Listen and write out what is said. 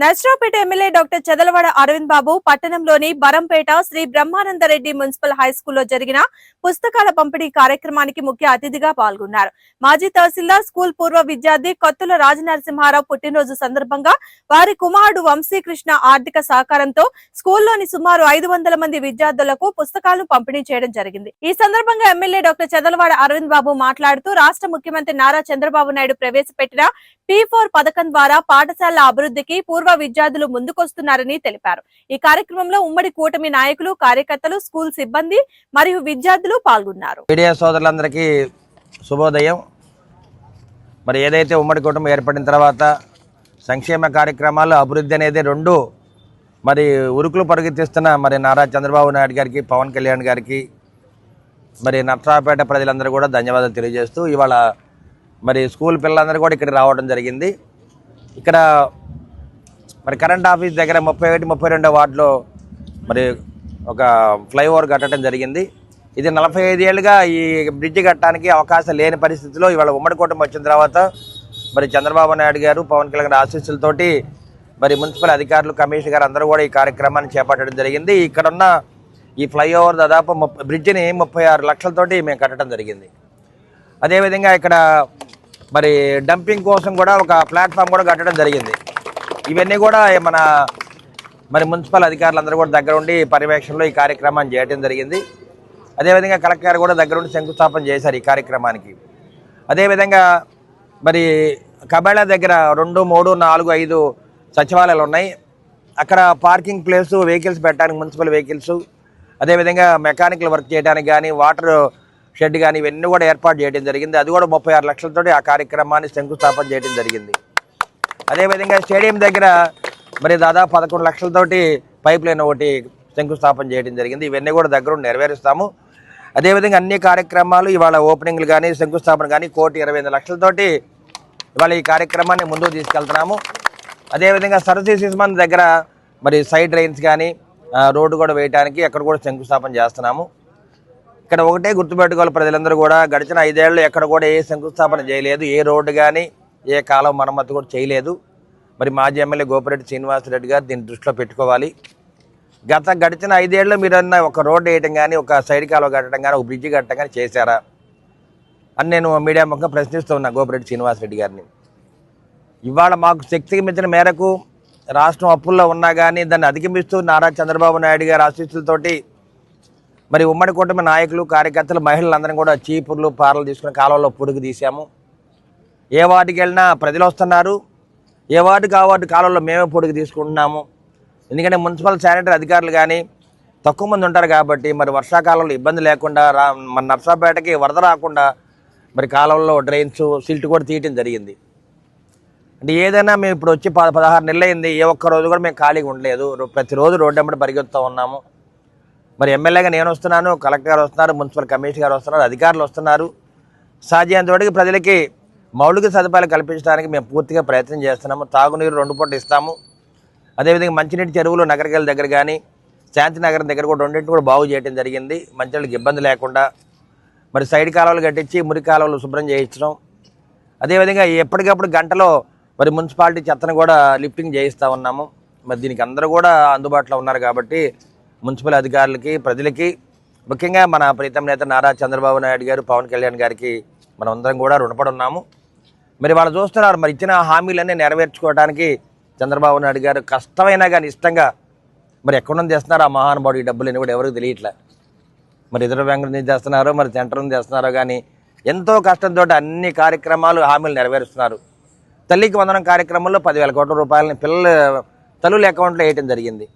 Narasaraopet MLA doctor Chadalavada Arvind Babu పట్టణంలోని Barampeta Sri Brahmananda Reddy municipal high స్కూల్లో జరిగిన పుస్తకాల పంపిణీ కార్యక్రమానికి ముఖ్య అతిథిగా పాల్గొన్నారు. మాజీ తహసీల్దార్ స్కూల్ పూర్వ విద్యార్థి కొత్తుల రాజనరసింహారావు పుట్టినరోజు సందర్భంగా వారి కుమారుడు వంశీకృష్ణ ఆర్థిక సహకారంతో స్కూల్లోని సుమారు ఐదు వందల మంది విద్యార్థులకు పుస్తకాలను పంపిణీ చేయడం జరిగింది. ఈ సందర్భంగా ఎమ్మెల్యే డాక్టర్ చదలవాడ అరవింద్ బాబు మాట్లాడుతూ రాష్ట్ర ముఖ్యమంత్రి నారా చంద్రబాబు నాయుడు ప్రవేశపెట్టిన పీ ఫోర్ పథకం ద్వారా పాఠశాలల అభివృద్ధికి పూర్వ విద్యార్థులు ముందుకొస్తున్నారని తెలిపారు. ఈ కార్యక్రమంలో ఉమ్మడి కూటమి నాయకులు కార్యకర్తలు స్కూల్ సిబ్బంది మరియు విద్యార్థులు పాల్గొన్నారు. మీడియా సోదరులందరికీ శుభోదయం. మరి ఏదైతే ఉమ్మడి కుటుంబం ఏర్పడిన తర్వాత సంక్షేమ కార్యక్రమాలు అభివృద్ధి అనేది రెండు మరి ఉరుకులు పరిగెత్తిస్తున్న మరి నారా చంద్రబాబు నాయుడు గారికి పవన్ కళ్యాణ్ గారికి మరి నర్సరావుపేట ప్రజలందరూ కూడా ధన్యవాదాలు తెలియజేస్తూ ఇవాళ మరి స్కూల్ పిల్లలందరూ కూడా ఇక్కడ రావడం జరిగింది. ఇక్కడ మరి కరెంట్ ఆఫీస్ దగ్గర ముప్పై ఒకటి ముప్పై రెండో వార్డులో మరి ఒక ఫ్లైఓవర్ కట్టడం జరిగింది. ఇది నలభై ఐదేళ్ళుగా ఈ బ్రిడ్జ్ కట్టడానికి అవకాశం లేని పరిస్థితిలో ఇవాళ ఉమ్మడి కూటమి వచ్చిన తర్వాత మరి చంద్రబాబు నాయుడు గారు పవన్ కళ్యాణ్ ఆశీస్సులతోటి మరి మున్సిపల్ అధికారులు కమిషనర్ గారు అందరూ కూడా ఈ కార్యక్రమాన్ని చేపట్టడం జరిగింది. ఇక్కడున్న ఈ ఫ్లైఓవర్ దాదాపు ముప్పై బ్రిడ్జిని ముప్పై ఆరు లక్షలతోటి మేము కట్టడం జరిగింది. అదేవిధంగా ఇక్కడ మరి డంపింగ్ కోసం కూడా ఒక ప్లాట్ఫామ్ కూడా కట్టడం జరిగింది. ఇవన్నీ కూడా మన మరి మున్సిపల్ అధికారులందరూ కూడా దగ్గర ఉండి పర్యవేక్షణలో ఈ కార్యక్రమాన్ని చేయడం జరిగింది. అదేవిధంగా కలెక్టర్ గారు కూడా దగ్గరుండి శంకుస్థాపన చేశారు ఈ కార్యక్రమానికి. అదేవిధంగా మరి కబేళా దగ్గర రెండు మూడు నాలుగు ఐదు సచివాలయాలు ఉన్నాయి. అక్కడ పార్కింగ్ ప్లేస్ వెహికల్స్ పెట్టడానికి మున్సిపల్ వెహికల్స్. అదేవిధంగా మెకానికల్ వర్క్ చేయడానికి కానీ వాటర్ షెడ్ కానీ ఇవన్నీ కూడా ఏర్పాటు చేయడం జరిగింది. అది కూడా ముప్పై ఆరు లక్షలతోటి ఆ కార్యక్రమాన్ని శంకుస్థాపన చేయడం జరిగింది. అదేవిధంగా స్టేడియం దగ్గర మరి దాదాపు పదకొండు లక్షలతోటి పైప్ లైన్ ఒకటి శంకుస్థాపన చేయడం జరిగింది. ఇవన్నీ కూడా దగ్గర నెరవేరుస్తాము. అదేవిధంగా అన్ని కార్యక్రమాలు ఇవాళ ఓపెనింగ్లు కానీ శంకుస్థాపన కానీ కోటి ఇరవై ఐదు లక్షలతోటి ఇవాళ ఈ కార్యక్రమాన్ని ముందుకు తీసుకెళ్తున్నాము. అదేవిధంగా సరస్వతి శిశుమంది దగ్గర మరి సైడ్ డ్రైన్స్ కానీ రోడ్డు కూడా వేయడానికి అక్కడ కూడా శంకుస్థాపన చేస్తున్నాము. ఇక్కడ ఒకటే గుర్తుపెట్టుకోవాలి ప్రజలందరూ కూడా గడిచిన ఐదేళ్ళు ఎక్కడ కూడా ఏ శంకుస్థాపన చేయలేదు. ఏ రోడ్డు కానీ ఏ కాలం మరమ్మతు కూడా చేయలేదు. మరి మాజీ ఎమ్మెల్యే గోపిరెడ్డి శ్రీనివాసరెడ్డి గారు దీన్ని దృష్టిలో పెట్టుకోవాలి. గత గడిచిన ఐదేళ్ళు మీరు అన్న ఒక రోడ్డు వేయటం కానీ ఒక సైడ్ కాలువ కట్టడం కానీ ఒక బ్రిడ్జి కట్టడం కానీ చేశారా? అని నేను మీడియా ముఖంగా ప్రశ్నిస్తూ ఉన్నా గోపిరెడ్డి శ్రీనివాసరెడ్డి గారిని. ఇవాళ మాకు శక్తికి మించిన మేరకు రాష్ట్రం అప్పుల్లో ఉన్నా కానీ దాన్ని అధిగమిస్తూ నారా చంద్రబాబు నాయుడు గారి ఆశీస్సులతోటి మరి ఉమ్మడి కూటమి నాయకులు కార్యకర్తలు మహిళలందరం కూడా చీపుర్లు పార్లు తీసుకుని కాలువలో పొడుగు తీసాము ఏ వార్డుకి వెళ్ళినా ప్రజలు వస్తున్నారు. ఏ వార్డుకి ఆ వార్డు కాలంలో మేమే పొడుగు తీసుకుంటున్నాము. ఎందుకంటే మున్సిపల్ శానిటరీ అధికారులు కానీ తక్కువ మంది ఉంటారు కాబట్టి మరి వర్షాకాలంలో ఇబ్బంది లేకుండా రా మన నర్సాపేటకి వరద రాకుండా మరి కాలంలో డ్రైన్స్ సిల్ట్ కూడా తీయటం జరిగింది. అంటే ఏదైనా మేము ఇప్పుడు వచ్చి పద పదహారు నెలలు అయింది ఏ ఒక్క రోజు కూడా మేము ఖాళీగా ఉండలేదు. రో- ప్రతిరోజు రోడ్డు అమ్మడి పరిగెత్తుతూ ఉన్నాము. మరి ఎమ్మెల్యేగా నేను వస్తున్నాను కలెక్టర్ గారు వస్తున్నారు మున్సిపల్ కమిషనర్ గారు వస్తున్నారు అధికారులు వస్తున్నారు. సాధ్యమైనంతవరకు ప్రజలకి మౌలిక సదుపాయాలు కల్పించడానికి మేము పూర్తిగా ప్రయత్నం చేస్తున్నాము. తాగునీరు రెండు పూట ఇస్తాము. అదేవిధంగా మంచినీటి చెరువులు నగరకేళ్ళ దగ్గర కానీ శాంతి నగరం దగ్గర కూడా రెండింటిని కూడా బాగు చేయడం జరిగింది. మంచినీళ్ళకి ఇబ్బంది లేకుండా మరి సైడ్ కాలువలు కట్టించి మురి కాలువలు శుభ్రం చేయించడం. అదేవిధంగా ఎప్పటికప్పుడు గంటలో మరి మున్సిపాలిటీ చెత్తను కూడా లిఫ్టింగ్ చేయిస్తూ ఉన్నాము. మరి దీనికి అందరూ కూడా అందుబాటులో ఉన్నారు కాబట్టి మున్సిపల్ అధికారులకి ప్రజలకి ముఖ్యంగా మన ప్రీతం నేత నారా చంద్రబాబు నాయుడు గారు పవన్ కళ్యాణ్ గారికి మనం అందరం కూడా రుణపడి ఉన్నాము. మరి వాళ్ళు చూస్తున్నారు మరి ఇచ్చిన హామీలన్నీ నెరవేర్చుకోవడానికి చంద్రబాబు నాయుడు గారు కష్టమైనా కానీ ఇష్టంగా మరి ఎక్కడ నుంచి చేస్తున్నారు ఆ మహానుభావుడు ఈ డబ్బులు కూడా ఎవరికి తెలియట్లే. మరి ఇతర బ్యాంకుల నుంచి చేస్తున్నారో మరి సెంటర్ నుంచి చేస్తున్నారో కానీ ఎంతో కష్టంతో అన్ని కార్యక్రమాలు హామీలు నెరవేరుస్తున్నారు. తల్లికి వందనం కార్యక్రమంలో పదివేల కోట్ల రూపాయలని పిల్లల తల్లుల అకౌంట్లో వేయటం జరిగింది.